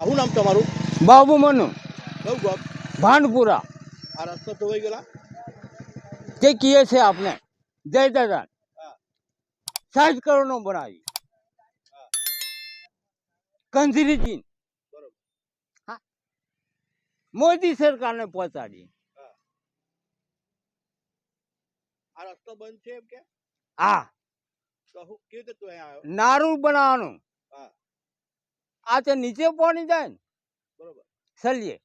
શું નામ તમારું? બાબુ મનુ. કયું ગામ? ભાંડપુરા. આ રસ્તો ધોવાઈ ગયેલા? તે કીએ છે આપણે જય દાદા. હા. સાત કરોડનો બનાવી. કંજરીજી બરોબર. હા. મોદી સરકારને પહોંચાડી. આ રસ્તો બંધ છે એમ કે? હા. તો હું કેવી રીતે તું અહીંયા આવ્યો? નારું બનાવવાનું. હા. આ તે નીચે પાણી જાય ને બરોબર. સલીએ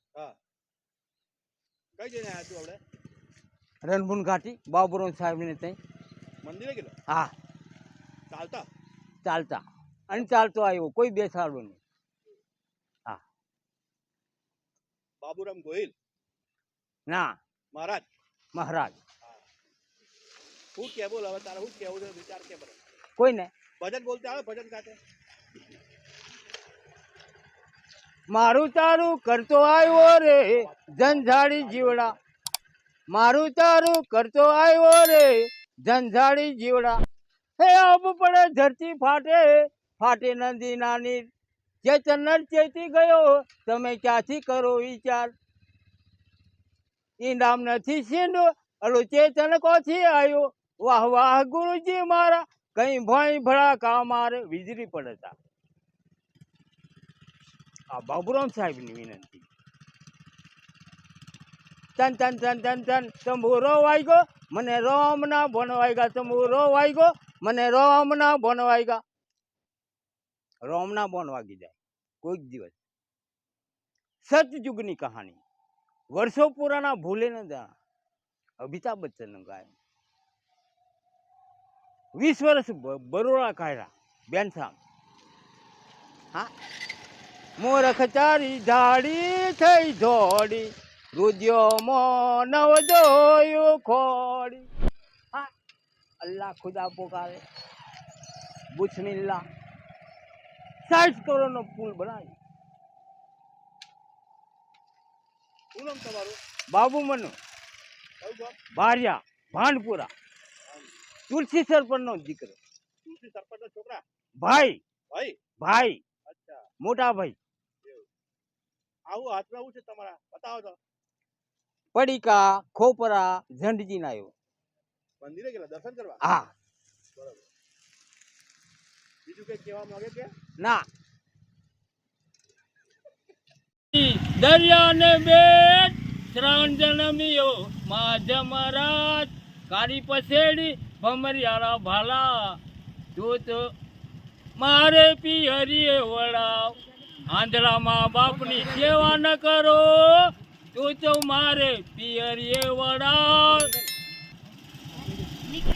કઈ જઈને આવ્યા તું આપણે? રણભૂન ઘાટી બાબુરામ સાહેબને ત્યાં. મંદિરે ગયેલો? હા. ચાલતા? ચાલતા. અને ચાલતો આવ્યો કોઈ બેસાડો નહીં. હા. બાબુરામ ગોહિલ? ના. મહારાજ? મહારાજ. શું કે બોલ હવે તારે શું કેવું છે? વિચાર કે બરો કોઈ ને ભજન બોલતા આવે ભજન ખાતે મારું તારું કરતો આવ્યો રે જંઝાડી જીવડા. મારું તારું કરતો આવ્યો રે જંઝાડી જીવડા. હે આબ પડે ધરતી ફાટે ફાટે નદી નાની જે ચન્નર ચેતી ગયો, તમે ક્યાંથી કરો વિચાર? ઈ નામ નથી સીંડો અલો ચેતન કોથી આવ્યો? વાહ વાહ, ગુરુજી મારા, કઈ ભણી ભડા કા મારે, વીજળી પડતા. આ બાબુરામ સાહેબની વિનંતી. તન તન તન તન તન તંબુરો વાગ્યો મને રોમ ના બોન રો તંબુરો વાગ્યો મને રોમ ના બોન ગયા રોમ ના બોન વાગી જાય, કોઈક દિવસ. સતયુગની કહાની. વર્ષો પુરાના ભૂલે ન જા અમિતાભ બચ્ચન ગાય વીસ વર્ષ બરોડા કાઢ્યા, બેનસામ. હા? મોર ખચારી ઝાડી થઈ ધોડી રુદ્યો મો નવ જોયું ખોડી. હા અલ્લાહ ખુદા પોકારે બુસ્મિલ્લા સાઠ કરોડનો પુલ બનાવી શું નામ તમારું? બાબુ મનુ. બારિયા ભાંડપુરા. તુલસી સરપંચનો દીકરો. તુલસી સરપંચના છોકરા? ભાઈ. ભાઈ? ભાઈ. મોટા ભાઈ. આવું હાથમાં આવું છે તમારા? બતાવો તો. પડીકા ખોપરા ઝંડજી નાયો મંદિરે ગયેલા? દર્શન કરવા? હા. બરાબર. બીજું કઈ કહેવા માંગે કે? ના. દરિયાને બેટ ત્રણ જન્મ્યો. માધ્યમ રાત કારી પસેડી ભમરિયાળા ભાલા. તું તો મારે પિયરીએ વડાવ આંધળા મા બાપની સેવા ન કરો. તું તો મારે પિયરીએ વડા.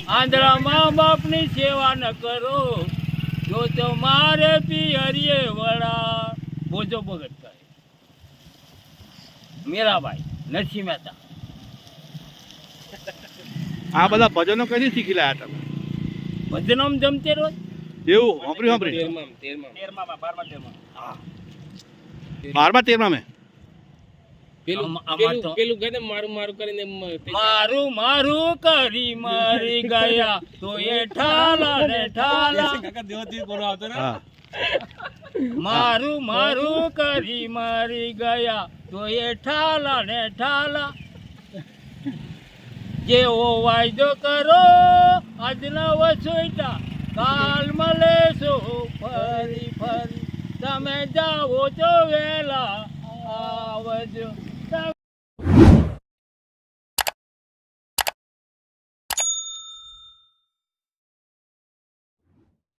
આંધળા મા બાપની સેવા ન કરો. જો તો મારે પિયરીએ વડા. બોજો ભગત કહે. મીરાબાઈ નરસિંહ મહેતા. આ બધા ભજનો કદી શીખી લાયા તમે? ભજનો જમતે રોજ? એવું સાંભળ્યું સાંભળ્યું હા બારમા તેરમા. મેં પેલું આમાં- આમાં પેલું તો- પેલું કહે ને મારું મારું કરીને એમ તે- મારું મારું કરી મારી ગયા. તો એ ઠાલા ને ઠાલા. કાકા દેવથી બોલો આવતો ને હા. મારું મારું કરી મરી ગયા. તો એ ઠાલા ને ઠાલા. જેવો વાયદો કરો આજના વસોઈટા. કાલ મળે શું? ફરી ફરી. તમે જાઓ તો વેલા આવજો